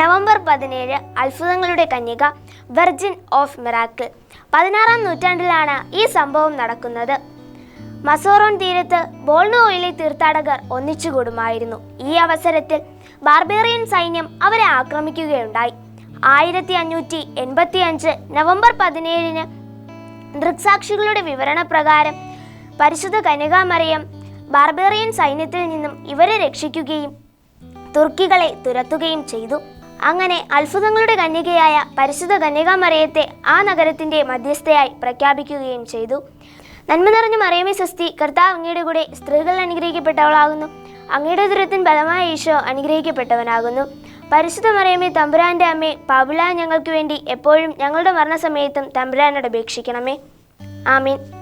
November പതിനേഴ് അത്ഭുതങ്ങളുടെ കന്യക വെർജിൻ ഓഫ് മിറാക്കിൾ പതിനാറാം നൂറ്റാണ്ടിലാണ് ഈ സംഭവം നടക്കുന്നത്. മസോറോൺ തീരത്ത് ബോൾണോയിലെ തീർത്ഥാടകർ ഒന്നിച്ചുകൂടുമായിരുന്നു. ഈ അവസരത്തിൽ ബാർബേറിയൻ സൈന്യം അവരെ ആക്രമിക്കുകയുണ്ടായി. ആയിരത്തി അഞ്ഞൂറ്റി എൺപത്തി അഞ്ച് നവംബർ പതിനേഴിന് ദൃക്സാക്ഷികളുടെ വിവരണപ്രകാരം പരിശുദ്ധ കനകാമറിയം ബാർബേറിയൻ സൈന്യത്തിൽ നിന്നും ഇവരെ രക്ഷിക്കുകയും തുർക്കികളെ തുരത്തുകയും ചെയ്തു. അങ്ങനെ അത്ഭുതങ്ങളുടെ കന്യകയായ പരിശുദ്ധ കന്യകാമറിയത്തെ ആ നഗരത്തിന്റെ മധ്യസ്ഥയായി പ്രഖ്യാപിക്കുകയും ചെയ്തു. നന്മ നിറഞ്ഞ മറിയമേ സ്വസ്തി കർത്താവ് അങ്ങയുടെ കൂടെ സ്ത്രീകൾ അനുഗ്രഹിക്കപ്പെട്ടവളാകുന്നു. അങ്ങയുടെ ദുരത്തിൻ ബലമായ ഈശോ അനുഗ്രഹിക്കപ്പെട്ടവനാകുന്നു. പരിശുദ്ധ മറിയമേ തമ്പുരാന്റെ അമ്മേ പാപിള ഞങ്ങൾക്ക് വേണ്ടി എപ്പോഴും ഞങ്ങളുടെ മരണസമയത്തും തമ്പുരാനോട് അപേക്ഷിക്കണമേ. ആമീൻ.